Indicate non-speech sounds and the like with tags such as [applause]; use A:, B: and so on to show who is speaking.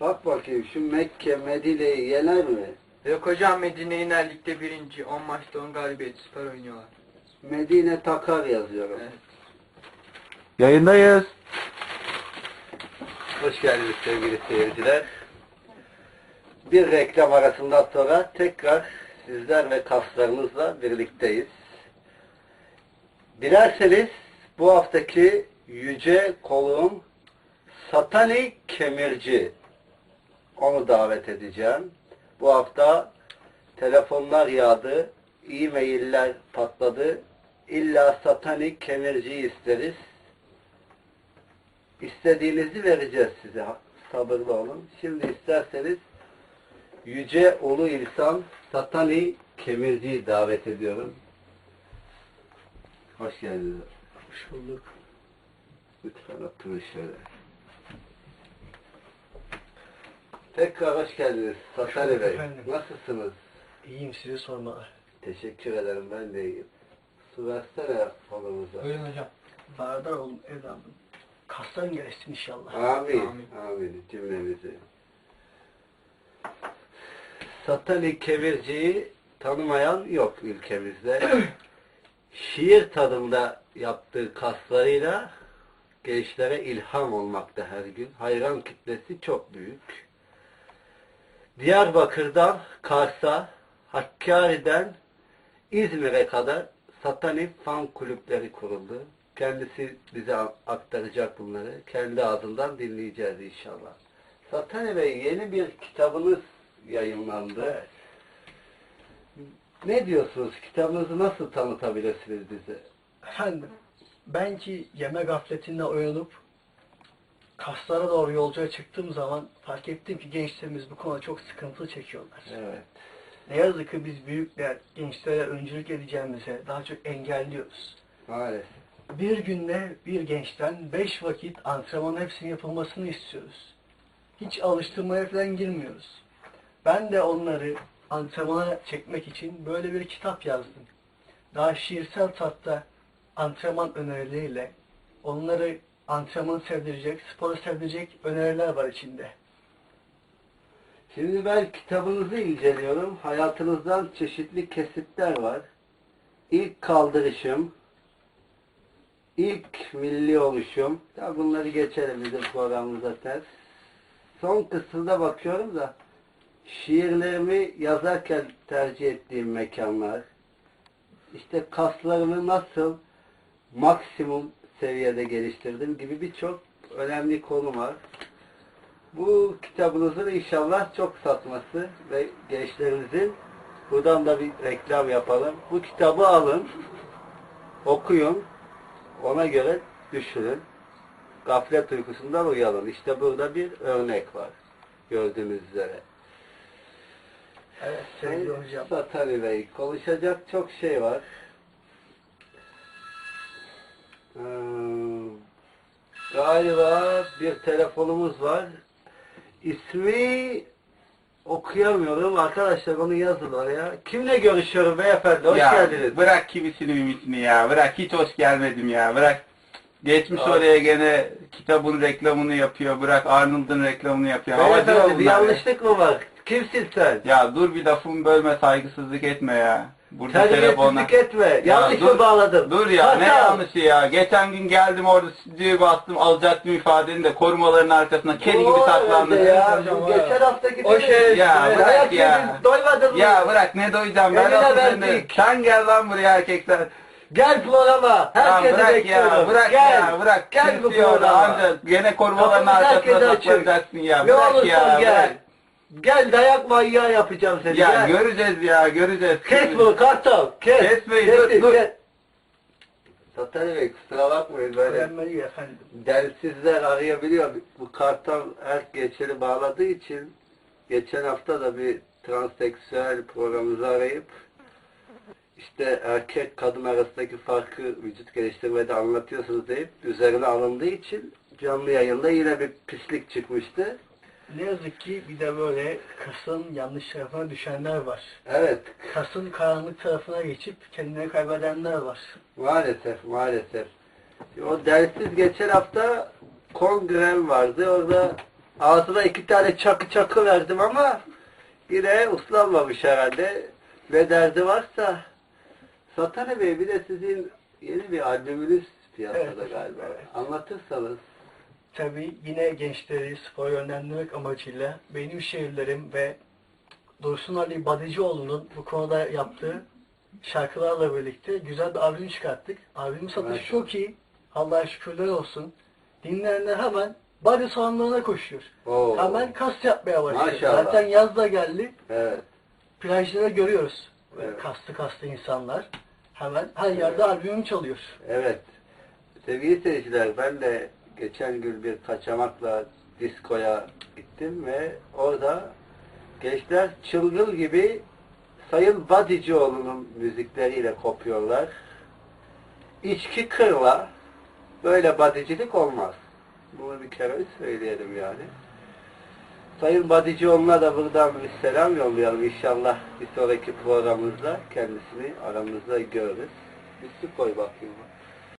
A: Bak bakayım şu Mekke, Medine'yi yener mi?
B: Yok hocam Medine Iner Lig'de birinci. 10 maçta 10 galibiyet süper oynuyorlar.
A: Medine takar yazıyorum.
B: Evet.
C: Yayındayız.
A: Hoş geldiniz sevgili seyirciler. Bir reklam arasından sonra tekrar sizler ve kaslarımızla birlikteyiz. Dilerseniz bu haftaki yüce konuğum Satani Kemirci. Onu davet edeceğim. Bu hafta telefonlar yağdı, e-mailler patladı. İlla Satani Kemirci'yi isteriz. İstediğinizi vereceğiz size. Sabırlı olun. Şimdi isterseniz Yüce Ulu İnsan Satani Kemirci'yi davet ediyorum. Hoş geldiniz.
D: Hoş bulduk.
A: Lütfen oturun şöyle. Tekrar hoş geldiniz
D: bulduk
A: Bey.
D: efendim.
A: Nasılsınız?
D: İyiyim sizi sormalı.
A: Teşekkür ederim ben de iyiyim. Su versene kolumuza.
B: Buyurun hocam.
D: Bardar oğlum evladım. Kastan gelsin inşallah.
A: Amin.
B: Amin.
A: Amin. Cümlemizi. Satani Kemirci'yi tanımayan yok ülkemizde. [clears throat] Şiir tadında yaptığı kaslarıyla gençlere ilham olmakta her gün. Hayran kitlesi çok büyük. Diyarbakır'dan Kars'a, Hakkari'den İzmir'e kadar Satani fan kulüpleri kuruldu. Kendisi bize aktaracak bunları. Kendi ağzından dinleyeceğiz inşallah. Satani Bey yeni bir kitabınız yayınlandı.
D: Evet.
A: Ne diyorsunuz? Kitabınızı nasıl tanıtabilirsiniz bize?
D: Efendim, ben ki yeme gafletinde uyanıp kaslara doğru yolculuğa çıktığım zaman fark ettim ki gençlerimiz bu konuda çok sıkıntı çekiyorlar.
A: Evet.
D: Ne yazık ki biz büyükler gençlere öncülük edeceğimize daha çok engelliyoruz.
A: Maalesef.
D: Bir günde bir gençten beş vakit antrenmanın hepsinin yapılmasını istiyoruz. Hiç alıştırmaya falan girmiyoruz. Ben de onları antrenmana çekmek için böyle bir kitap yazdım. Daha şiirsel tatta antrenman önerileriyle onları antrenmanı sevdirecek, sporu sevdirecek öneriler var içinde.
A: Şimdi ben kitabınızı inceliyorum. Hayatınızdan çeşitli kesitler var. İlk kaldırışım, ilk milli oluşum. Ya bunları geçelim bizim programımıza ters. Son kısımda bakıyorum da şiirlerimi yazarken tercih ettiğim mekanlar, işte kaslarımı nasıl maksimum seviyede geliştirdim gibi birçok önemli konu var. Bu kitabınızın inşallah çok satması ve gençlerimizin buradan da bir reklam yapalım. Bu kitabı alın, okuyun, ona göre düşünün. Gaflet uykusundan uyanın. İşte burada bir örnek var. Gördüğünüz üzere.
D: Evet sevgili hocam.
A: Satari Bey, konuşacak çok şey var. Ee, galiba bir telefonumuz var. İsmi okuyamıyorum. Arkadaşlar onu yazın oraya. Kimle görüşüyorum beyefendi? Hoş
C: ya,
A: geldiniz.
C: Bırak kimisini mimisini ya. Bırak hiç hoş gelmedim ya. Bırak geçmiş
A: Abi.
C: oraya gene kitabın reklamını yapıyor. Bırak Arnold'un reklamını yapıyor.
A: Beyefendi bir
C: ya.
A: yanlışlık mı var? Kimsin sen?
C: Ya dur bir lafımı bölme saygısızlık etme ya. Burada telefonla.
A: Terbiyesizlik etme. Yanlış
C: dur,
A: mı bağladım?
C: Dur ya ne
A: Hasan!
C: yanlışı ya. Geçen gün geldim orada stüdyoyu bastım alacaktım ifadeni de korumaların arkasına kedi gibi
A: arada Ya, geçen haftaki
B: O şey-
C: Ya, bırak ya.
A: doymadın mı?
C: Ya bırak ne doyacağım ben
A: verdik.
C: Sen gel lan buraya erkekler.
A: Gel programa. Herkese
C: bırak
A: bekliyorum.
C: ya bırak
A: Gel.
C: ya bırak.
A: Gel bu programa.
C: ancak gene korumaların arkasına saklanacaksın ya.
A: Ne
C: Bırak ya
A: gel.
C: bırak.
A: Gel dayak manyağı yapacağım seni.
C: Ya
A: gel.
C: göreceğiz ya göreceğiz.
A: Kes bunu kartal. Kes.
C: Kesmeyin,
A: Kes,
C: dur, dur.
A: kes. Bey kusura bakmayın böyle densizler arayabiliyor. Bu kartal her geçeni bağladığı için geçen hafta da bir transseksüel programımızı arayıp işte erkek kadın arasındaki farkı vücut geliştirmede anlatıyorsunuz deyip üzerine alındığı için canlı yayında yine bir pislik çıkmıştı.
D: Ne yazık ki bir de böyle kasın yanlış tarafına düşenler var.
A: Evet,
D: Kasın karanlık tarafına geçip kendini kaybedenler var.
A: maalesef, maalesef. O dersiz geçen hafta kongrem vardı. Orada Ağzına iki tane çakı çakı verdim ama yine uslanmamış herhalde. Ne derdi varsa. Satane Bey bir de sizin yeni bir albümünüz piyasada
D: Evet,
A: galiba.
D: evet.
A: Anlatırsanız.
D: Tabii yine gençleri spor yönlendirmek amacıyla benim şiirlerim ve Dursun Ali Badicioğlu'nun bu konuda yaptığı şarkılarla birlikte güzel bir albüm çıkarttık. Albümün satışı
A: Maşallah.
D: çok iyi. Allah'a şükürler olsun. Dinleyenler hemen body salonlarına koşuyor.
A: Oo.
D: Hemen kas yapmaya başlıyor.
A: Maşallah.
D: Zaten yaz da geldi.
A: Evet.
D: Plajlara görüyoruz.
A: Evet.
D: Kaslı kaslı insanlar. Hemen her yerde albümüm çalıyor.
A: Evet. Sevgili seyirciler ben de geçen gün bir kaçamakla diskoya gittim ve orada gençler çılgın gibi Sayın Badicioğlu'nun müzikleriyle kopuyorlar. İçki kırla böyle badicilik olmaz. Bunu bir kere söyleyelim yani. Sayın Badicioğlu'na da buradan bir selam yollayalım. İnşallah bir sonraki programımızda kendisini aramızda görürüz. Bir su koy bakayım.